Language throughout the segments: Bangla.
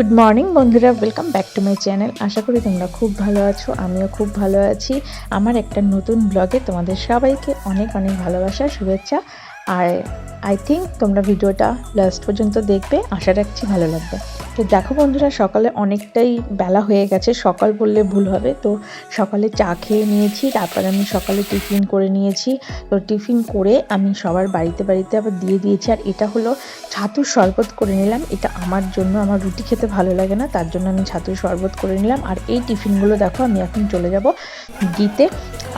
গুড মর্নিং বন্ধুরা welcome back to my channel আশা করি তোমরা খুব ভালো আছো, আমিও খুব ভালো আছি। আমার একটা নতুন ব্লগে তোমাদের সবাইকে অনেক অনেক ভালোবাসা, শুভেচ্ছা। আর আই থিঙ্ক তোমরা ভিডিওটা লাস্ট পর্যন্ত দেখবে। আশা রাখছি ভালো লাগবে। তো দেখো বন্ধুরা, সকালে অনেকটাই বেলা হয়ে গেছে। সকাল বললে ভুল হবে। তো সকালে চা খেয়ে নিয়েছি, তারপর আমি সকালে টিফিন করে নিয়েছি। তো টিফিন করে আমি সবার বাড়িতে বাড়িতে আবার দিয়ে দিয়েছি। আর এটা হলো ছাতুর শরবত করে নিলাম। এটা আমার জন্য, আমার রুটি খেতে ভালো লাগে না। তার জন্য আমি ছাতুর শরবত করে নিলাম। আর এই টিফিনগুলো দেখো, আমি এখন চলে যাব দিতে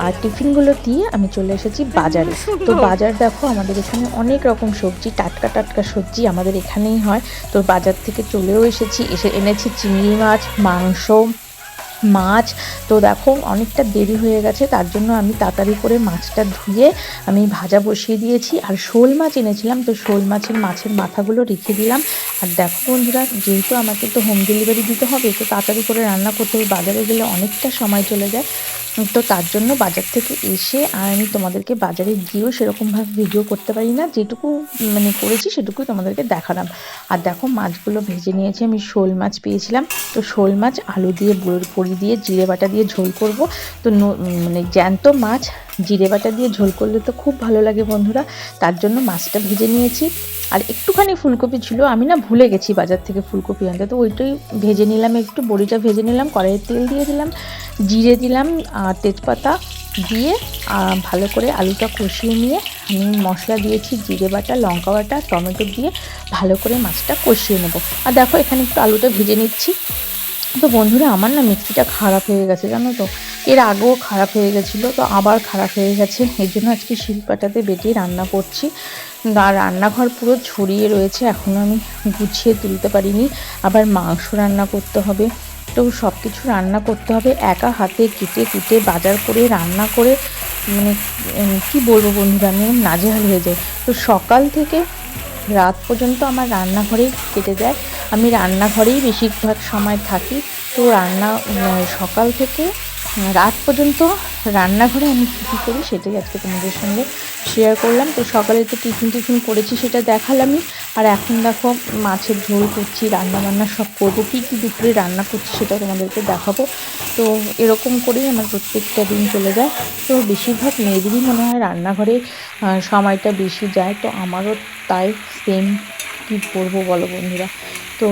আর টিফিনগুলো দিয়ে আমি চলে এসেছি বাজারে। তো বাজার দেখো আমাদের এখানে অনেক রকম সবজি টাটকা টাটকা সবজি আমাদের এখানেই হয়। তো বাজার থেকে চলেও এসেছি এসে এনেছি চিংড়ি মাছ মাংস মাছ। তো দেখো অনেকটা দেরি হয়ে গেছে তার জন্য আমি তাড়াতাড়ি করে মাছটা ধুয়ে আমি ভাজা বসিয়ে দিয়েছি। আর শোল মাছ এনেছিলাম তো শোল মাছের মাছের মাথাগুলো রেখে দিলাম। আর দেখো বন্ধুরা যেহেতু আমাকে তো হোম ডেলিভারি দিতে হবে তো তাড়াতাড়ি করে রান্না করতে হবে বাজারে গেলে অনেকটা সময় চলে যায়। তো তার জন্য বাজার থেকে এসে আর আমি তোমাদেরকে বাজারে গিয়েও সেরকমভাবে ভিডিও করতে পারি না। যেটুকু মানে করেছি সেটুকুই তোমাদেরকে দেখালাম। আর দেখো মাছগুলো ভেজে নিয়েছি, আমি শোল মাছ পেয়েছিলাম। তো শোল মাছ, আলু দিয়ে বড়ি দিয়ে, জিরে বাটা দিয়ে ঝোল করব। তো মানে জ্যান্ত মাছ, জিরে বাটা দিয়ে ঝোল করলে তো খুব ভালো লাগে বন্ধুরা। তার জন্য মাছটা ভেজে নিয়েছি। আর একটুখানি ফুলকপি ছিল, আমি না ভুলে গেছি বাজার থেকে ফুলকপি আনতে। তো ওইটাই ভেজে নিলাম, একটু বড়িটা ভেজে নিলাম, কড়াইয়ে তেল দিয়ে দিলাম, জিরে দিলাম, আর তেজপাতা দিয়ে ভালো করে আলুটা কষিয়ে নিয়ে আমি মশলা দিয়েছি, জিরে বাটা, লঙ্কা বাটা, টমেটো দিয়ে ভালো করে মাছটা কষিয়ে নেব। আর দেখো এখানে একটু আলুটা ভেজে নিচ্ছি। তো বন্ধুরা, আমার না মিক্সিটা খারাপ হয়ে গেছে, জানো তো? এর আগেও খারাপ হয়ে গেছিল, তো আবার খারাপ হয়ে গেছে। এই জন্য আজকে শিলপাটাতে বেটিয়ে রান্না করছি। আর রান্নাঘর পুরো ছড়িয়ে রয়েছে এখনও আমি গুছিয়ে তুলতে পারিনি। আবার মাংস রান্না করতে হবে। তো সব কিছু রান্না করতে হবে, একা হাতে কেটে কুটে বাজার করে রান্না করে মানে কি বলব বন্ধুরা, আমি নাজেহাল হয়ে যায় তো সকাল থেকে রাত পর্যন্ত আমার রান্নাঘরেই কেটে যায়। আমি রান্নাঘরেই বেশিরভাগ সময় থাকি। তো রান্না সকাল থেকে রাত পর্যন্ত রান্নাঘরে আমি কী কী করি সেটাই আজকে তোমাদের সঙ্গে শেয়ার করলাম। তো সকালে তো টিফিন টিফিন করেছি সেটা দেখালামই। আর এখন দেখো মাছের ঝোল করছি রান্না বান্না সব করব। কী কী দুপুরে রান্না করছি সেটা তোমাদেরকে দেখাবো। তো এরকম করেই আমার প্রত্যেকটা দিন চলে যায়। তো বেশিরভাগ মেয়েদেরই মনে হয় রান্নাঘরে সময়টা বেশি যায়। তো আমারও তাই সেম কী করব বলো বন্ধুরা? তো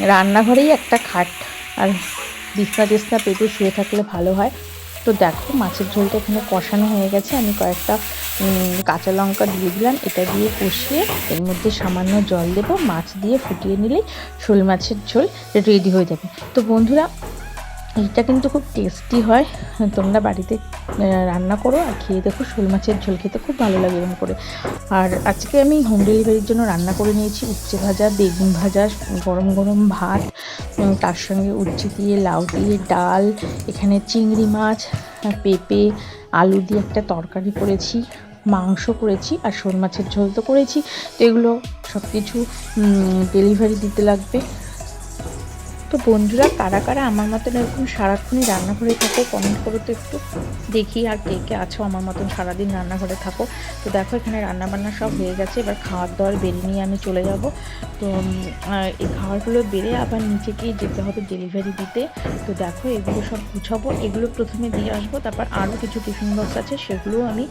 রান্নাঘরেই একটা খাট। আর বিছনা টিছনা পেটে শুয়ে থাকলে ভালো হয়। তো দেখো, মাছের ঝোলটা এখানে কষানো হয়ে গেছে। আমি কয়েকটা কাঁচা লঙ্কা দিয়ে দিলাম। এটা দিয়ে কষিয়ে এর মধ্যে সামান্য জল দেবো। মাছ দিয়ে ফুটিয়ে নিলেই শোল মাছের ঝোল রেডি হয়ে যাবে। তো বন্ধুরা এটা কিন্তু খুব টেস্টি হয়। তোমরা বাড়িতে রান্না করো আর খেয়ে দেখো শোল মাছের ঝোল খেতে খুব ভালো লাগে এরকম করে। আর আজকে আমি হোম ডেলিভারির জন্য রান্না করে নিয়েছি উচ্ছে ভাজা, বেগুন ভাজা, গরম গরম ভাত তার সঙ্গে উচ্ছে দিয়ে লাউ দিয়ে ডাল, এখানে চিংড়ি মাছ পেঁপে, আলু দিয়ে একটা তরকারি করেছি, মাংস করেছি আর শোল মাছের ঝোল তো করেছি। তো এগুলো সব কিছু ডেলিভারি দিতে লাগবে। তো বন্ধুরা, কারা কারা আমার মতন এরকম সারাক্ষণই রান্নাঘরে থাকো কমেন্ট করো তো একটু। দেখি আর কে কে আছো আমার মতন সারাদিন রান্নাঘরে থাকো। তো দেখো, এখানে রান্না বান্না সব হয়ে গেছে। এবার খাওয়ার দাওয়ার বেড়ে নিয়ে আমি চলে যাব। তো এই খাবারগুলো বেড়ে আবার নিচে গিয়ে যেতে হবে ডেলিভারি দিতে। তো দেখো, এগুলো সব গুছাবো। এগুলো প্রথমে দিয়ে আসব, তারপর আরও কিছু টিফিন বক্স আছে, সেগুলোও আমি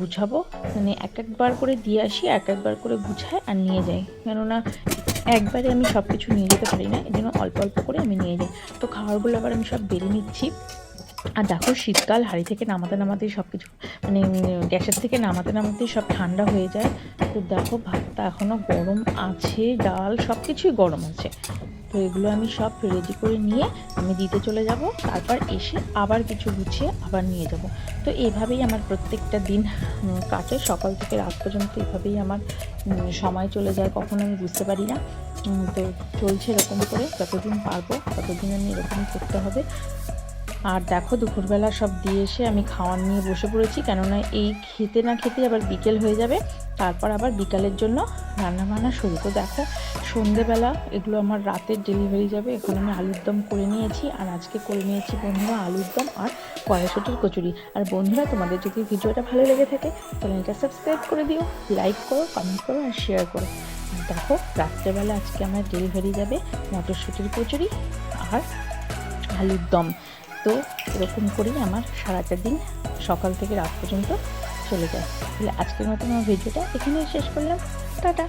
গুছাবো। মানে এক একবার করে দিয়ে আসি, এক একবার করে গুছাই আর নিয়ে যাই। কেননা একবারে আমি সব কিছু নিয়ে যেতে পারি না এই জন্য অল্প অল্প করে আমি নিয়ে যাই। তো খাবারগুলো আবার আমি সব বেড়ে নিচ্ছি। আর দেখো শীতকাল, হাড়ি থেকে নামাতে নামাতেই সব কিছু মানে গ্যাসের থেকে নামাতে নামাতেই সব ঠান্ডা হয়ে যায়। তো দেখো ভাতটা এখনও গরম আছে, ডাল সব কিছুই গরম আছে। তো এগুলো আমি সব রেডি করে নিয়ে আমি দিতে চলে যাব। তারপর এসে আবার কিছু গুছিয়ে আবার নিয়ে যাব। তো এভাবেই আমার প্রত্যেকটা দিন কাটে। সকাল থেকে রাত পর্যন্ত এভাবেই আমার সময় চলে যায়। কখনো আমি বুঝতে পারি না। তো চলছে এরকম করে। যতদিন পারব ততদিন আমি এরকম করতে হবে। আর দেখো দুপুরবেলা সব দিয়ে এসে আমি খাওয়ার নিয়ে বসে পড়েছি। কেননা এই খেতে না খেতে আবার বিকেল হয়ে যাবে। তারপর আবার বিকালের জন্য রান্নাবান্না শুরু। তো দেখো, সন্ধেবেলা এগুলো আমার রাতের ডেলিভারি যাবে, এখন আমি আলুর দম করে নিয়েছি, আর আজকে করে নিয়েছি বন্ধুরা আলুর দম আর কড়াইশুটির কচুরি। আর বন্ধুরা, তোমাদের যদি ভিডিওটা ভালো লেগে থাকে চ্যানেলটা সাবস্ক্রাইব করে দিও লাইক করো কমেন্ট করো, আর শেয়ার করো। দেখো, রাত্রেবেলা আজকে আমার ডেলিভারি যাবে মটরশুঁটির কচুরি আর আলুর দম। তো এরকম করেই আমার সারাটা দিন, সকাল থেকে রাত পর্যন্ত চলে যায়। তাহলে আজকের মতো আমার ভিডিওটা এখানেই শেষ করলাম। টাটা।